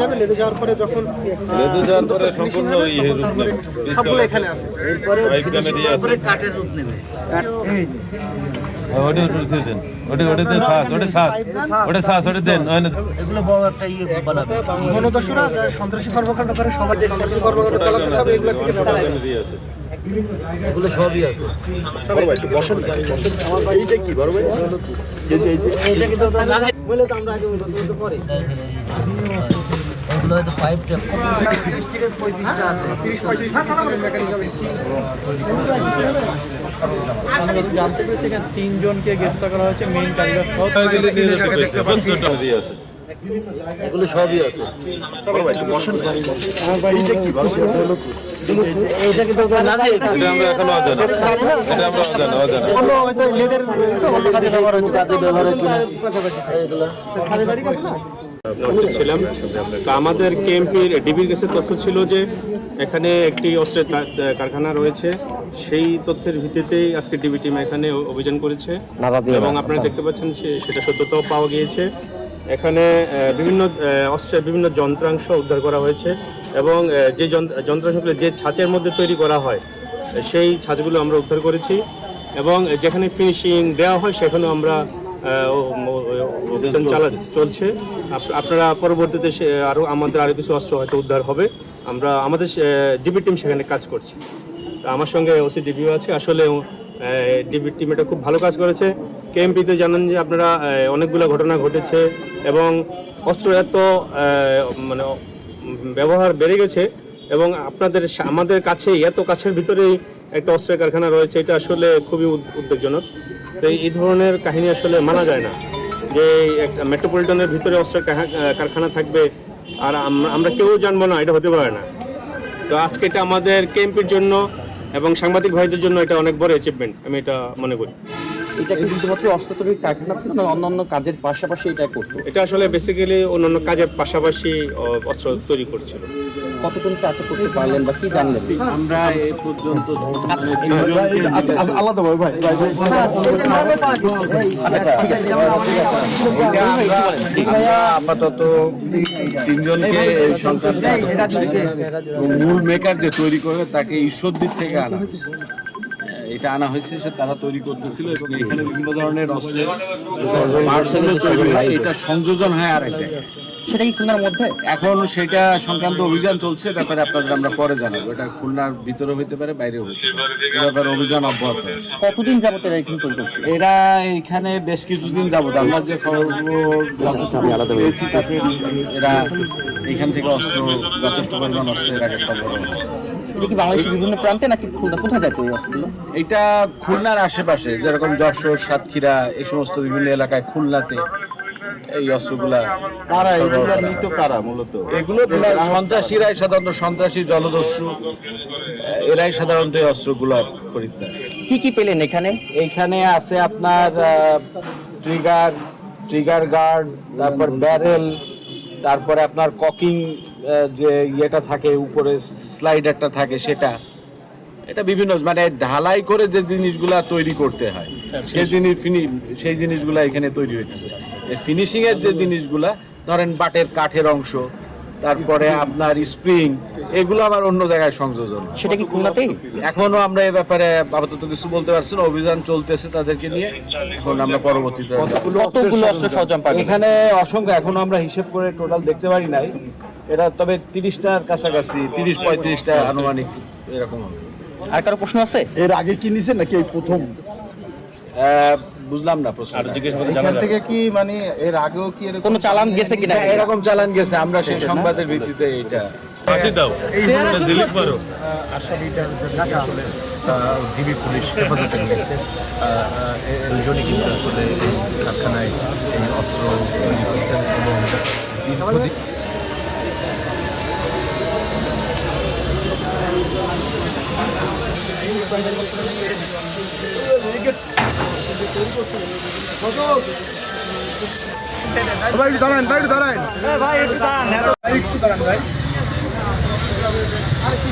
যাবে লেদে যাওয়ার পরে যখন লেদে যাওয়ার পরে সম্পূর্ণ রূপ নেবে। সবগুলো এখানে আছে। পাইপ কমিটি আছে। কাঠের রূপ নেবে। ওটা উঠে দেন। ওটা ওটা দেন শ্বাস ওটা শ্বাস। ওটা শ্বাস ওটা দেন এগুলো বড় একটা ইয়ে বানাবে। বনদস্যুরা সন্ত্রাসী কর্মকাণ্ড করে সবার সন্ত্রাসী কর্মকাণ্ড চালাতে সব এগুলো থেকে ব্যবহার। কমিটি আছে। এগুলো সবই আছে। বলে তো আমরা যে এটা অজানা। অন্য হয়তো লেদের তো অন্য কাজে ব্যবহার হতো তাতে ব্যবহার হয় এগুলো বাড়ি কাছে না? লটে ছিলাম তো আমাদের কেএমপির ডিবির কাছে তথ্য ছিল যে এখানে একটি অস্ত্রের কারখানা রয়েছে। সেই তথ্যের ভিত্তিতেই আজকে ডিবি টিম এখানে অভিযান করেছে। এবং আপনারা দেখতে পাচ্ছেন সেটা সত্যতাও পাওয়া গিয়েছে। এখানে বিভিন্ন অস্ত্রের বিভিন্ন যন্ত্রাংশ উদ্ধার করা হয়েছে এবং যে যন্ত্র- যন্ত্রাংশগুলো যে ছাঁচের মধ্যে তৈরি করা হয় সেই ছাঁচগুলো আমরা উদ্ধার করেছি এবং যেখানে ফিনিশিং দেওয়া হয় সেখানেও আমরা অভিযান চালা চলছে। আপনারা পরবর্তীতে আরও আমাদের আরও কিছু অস্ত্র হয়তো উদ্ধার হবে। আমরা, আমাদের ডিবি টিম সেখানে কাজ করছি। আমার সঙ্গে ওসি ডিবিও আছে। আসলে ডিবি টিম এটা খুব ভালো কাজ করেছে। কেএমপিতে জানান যে আপনারা অনেকগুলো ঘটনা ঘটেছে এবং অস্ত্র এত মানে ব্যবহার বেড়ে গেছে এবং আপনাদের আমাদের কাছে এত কাছের ভিতরেই একটা অস্ত্রের কারখানা রয়েছে। এটা আসলে খুবই উদ- উদ্বেগজনক। তো এই ধরনের কাহিনী আসলে মানা যায় না। যে একটা মেট্রোপলিটনের ভিতরে অস্ত্র কারখানা থাকবে আর আমরা কেউ জানব না এটা হতে পারে না। তো আজকে এটা আমাদের ক্যাম্পের জন্য এবং সাংবাদিক ভাইদের জন্য এটা অনেক বড় অ্যাচিভমেন্ট আমি এটা মনে করি। এটা কি শুধুমাত্র অস্ত্র তৈরির কারখানা ছিল না অন্যান্য কাজের পাশাপাশি এটা করতো? এটা আসলে বেসিক্যালি অন্যান্য কাজের পাশাপাশি অস্ত্র তৈরি করছিল। কতজনকে আটক করতে পারলেন বা কি জানলেন আমরা এ পর্যন্ত আমরা আপাতত তিনজনকে এই সংক্রান্ত মূল মেকার যে তৈরি করবে তাকে ঈশ্বর দিক থেকে আনা হয়েছে এটা আনা হয়েছে সে তারা তৈরি করতেছিল এবং এখানে বিভিন্ন ধরনের অস্ত্রের পার্টসগুলো তৈরি হয় এটা সংযোজন হয় আরেক জায়গায়। সেটা কি খুলনার মধ্যে? এখন সেটা সংক্রান্ত অভিযান চলছে ব্যাপারে আপনাদের আমরা পরে জানাব। এটা খুলনার ভিতরে হইতে পারে বাইরেও হইতে পারে। ব্যাপারে অভিযান অব্যাহত আছে। কতদিন যাবত এরা এখানে তৈরি করছিল এরা এখানে বেশ কিছুদিন যাবত আমরা যে খবর পেয়েছি তাতে এরা এখান থেকে অস্ত্র যথেষ্ট পরিমাণ অস্ত্র এর আগে সরবরাহ করছে। এটা কি বাংলাদেশের বিভিন্ন প্রান্তে নাকি খুলনা? কোথায় এই অস্ত্রগুলো? এটা খুলনার আশেপাশে যেরকম যশোর সাতক্ষীরা এই সমস্ত বিভিন্ন এলাকায় খুলনাতে এই অস্ত্রগুলা সরবরাহ করা হয়। এগুলো সন্ত্রাসীরাই সাধারণত সন্ত্রাসী জলদস্যু এরাই সাধারণত এই অস্ত্রগুলোর খরিদ্দার। কি কি পেলেন এখানে? এইখানে আছে আপনার ট্রিগার ট্রিগার গার্ড তারপর ব্যারেল তারপরে আপনার ককিং যে ইয়েটা থাকে উপরে স্লাইডারটা থাকে সেটা। এটা বিভিন্ন মানে ঢালাই করে যে জিনিসগুলা তৈরি করতে হয় সেই জিনিস ফিনি সেই জিনিসগুলা এখানে তৈরি হইতেছে। ফিনিশিং এর যে জিনিসগুলা ধরেন বাটের কাঠের অংশ তারপরে আপনার স্প্রিং এগুলো আবার অন্য জায়গায় সংযোজন। সেটা কি খুলনাতেই? এখনও আমরা এই ব্যাপারে আপাতত কিছু বলতে পারছি না অভিযান চলতেছে তাদেরকে নিয়ে। এখন আমরা পরবর্তীতে কতগুলো অস্ত্র সরঞ্জাম পাবেন? এখানে অসংখ্য এখনও আমরা হিসেব করে টোটাল দেখতে পারি নাই। এটা তবে তিরিশটার কাছাকাছি তিরিশ পঁয়ত্রিশটা আনুমানিক এরকম আর কারও প্রশ্ন আছে? এর আগে কি নিছেন নাকি এই প্রথম? আহ, বুঝলাম না প্রশ্ন এখান থেকে কি মানে এর আগেও কি এরকম কোনো চালান গেছে কিনা? এরকম চালান গেছে আমরা সেই সংবাদের ভিত্তিতে এটা ফাঁসি দাও। জিলিক মারো। ডিবি পুলিশ হেফাজতে নিয়েছে। দুজনই কিন্তু আসলে কারখানায় এই অস্ত্র তৈরি করতেন এবং দীর্ঘদিন ভাই একটু দাঁড়ান ভাই একটু দাঁড়ান। ভাই একটু দাঁড়ান। ভাই। একটু দাঁড়ান ভাই। আরে কি